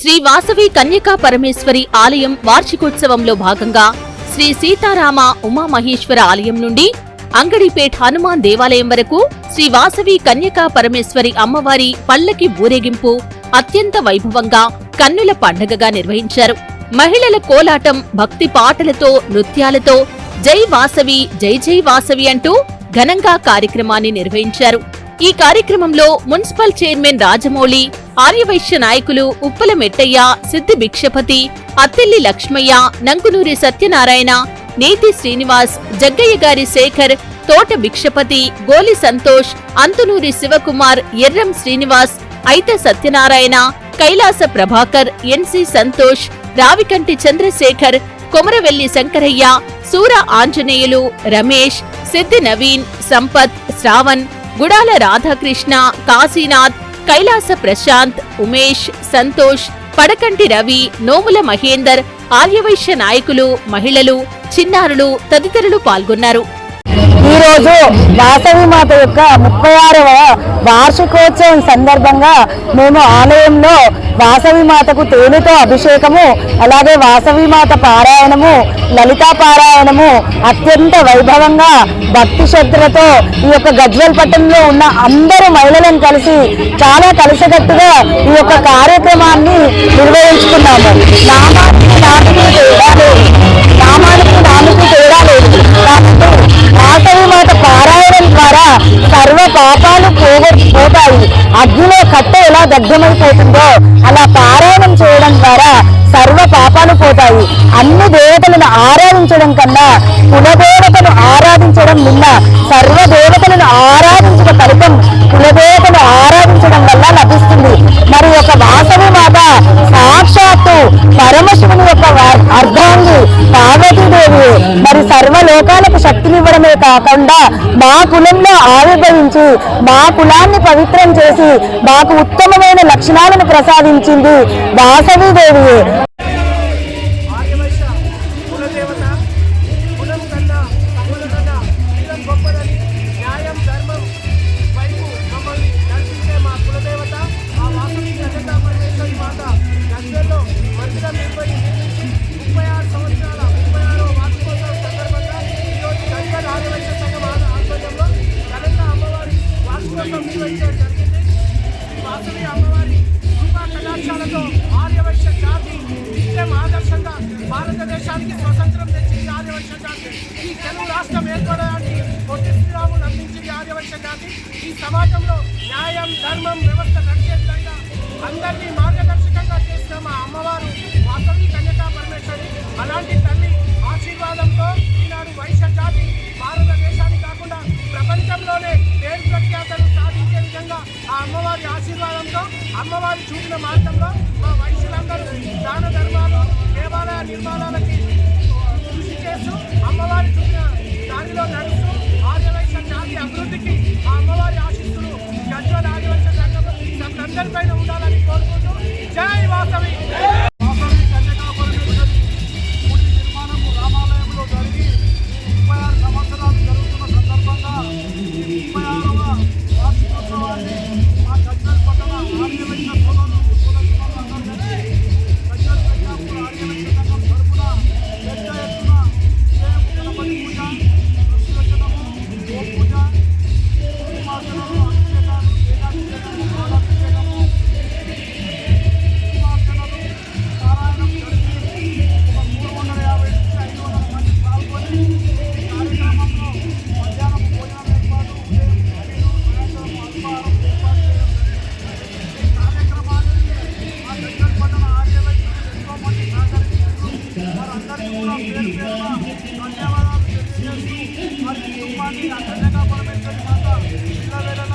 శ్రీ వాసవి కన్యకా పరమేశ్వరి ఆలయం వార్షికోత్సవంలో భాగంగా శ్రీ సీతారామ ఉమామహేశ్వర ఆలయం నుండి అంగడిపేట్ హనుమాన్ దేవాలయం వరకు శ్రీ వాసవి కన్యకా పరమేశ్వరి అమ్మవారి పల్లకి ఊరేగింపు అత్యంత వైభవంగా కన్నుల పండగగా నిర్వహించారు. మహిళల కోలాటం భక్తి పాటలతో నృత్యాలతో జై వాసవి జై జై వాసవి అంటూ ఘనంగా కార్యక్రమాన్ని నిర్వహించారు. ఈ కార్యక్రమంలో మున్సిపల్ చైర్మన్ రాజమౌళి ఆర్యవైశ్య నాయకులు ఉప్పల మెట్టయ్య సిద్ది భిక్షపతి అత్తెల్లి లక్ష్మయ్య నంకునూరి సత్యనారాయణ నేతి శ్రీనివాస్ జగ్గయ్య గారి శేఖర్ తోట భిక్షపతి గోలి సంతోష్ అంతునూరి శివకుమార్ ఎర్రం శ్రీనివాస్ ఐత సత్యనారాయణ కైలాస ప్రభాకర్ ఎన్సి సంతోష్ రావికంటి చంద్రశేఖర్ కొమరవెల్లి శంకరయ్య సూర ఆంజనేయులు రమేష్ సిద్ది నవీన్ సంపత్ శ్రావణ్ గుడాల రాధాకృష్ణ కాశీనాథ్ కైలాస ప్రశాంత్ ఉమేష్ సంతోష్ పడకంటి రవి నోముల మహేందర్ ఆర్యవైశ్య నాయకులు మహిళలు చిన్నారులు తదితరులు పాల్గొన్నారు. ఈరోజు వాసవి మాత యొక్క ముప్పై ఆరవ వార్షికోత్సవం సందర్భంగా మేము ఆలయంలో వాసవి మాతకు తేనెతో అభిషేకము అలాగే వాసవి మాత పారాయణము లలితా పారాయణము అత్యంత వైభవంగా భక్తి శ్రద్ధలతో ఈ యొక్క గజ్వల్ పట్టణంలో ఉన్న అందరు మహిళలను కలిసి చాలా కలిసికట్టుగా ఈ యొక్క కార్యక్రమాన్ని నిర్వహించుకున్నాము. నామాన్ని నాటికి సర్వ పాపాలు పోతాయి. అగ్నిలో కట్ట ఎలా దగ్ధమైపోతుందో అలా పారాయణం చేయడం ద్వారా సర్వ పాపాలు పోతాయి. అన్ని దేవతలను ఆరాధించడం కన్నా కులదేవతను ఆరాధించడం నిన్న సర్వ దేవతలను ఆరాధించిన ఫలితం కులదేవతను ఆరాధించడం వల్ల లభిస్తుంది. మరి యొక్క వాసవి కాకుండా మా కులంలో ఆవిర్భవించి మా కులాన్ని పవిత్రం చేసి మాకు ఉత్తమమైన లక్షణాలను ప్రసాదించింది వాసవీదేవి దేవి అందించింది కాదు ఈ సమాజంలో న్యాయం ధర్మం వ్యవస్థ నడిచే విధంగా అందరినీ మార్గదర్శకంగా చేసిన మా అమ్మవారు వాసవి కన్యకా పరమేశ్వరి అలాంటి తల్లి ఆశీర్వాదంతో ఈనాడు వైశ్య జాతి భారతదేశానికి కాకుండా ప్రపంచంలోనే పేరు ప్రఖ్యాతలు సాధించే విధంగా ఆ అమ్మవారి ఆశీర్వాదంతో అమ్మవారి చూపిన మార్గంలో మా వైశ్యులందరూ దాన ధర్మాలు సంవత్సరాలు జరుగుతున్న సందర్భంగా అందరికీ కూడా పేరు పేరున ధన్యవాదాలు తెలియజేస్తూ మరి కుటుంబాన్ని అఖండంగా పరమేశ్వరి మాత పిల్లవేళ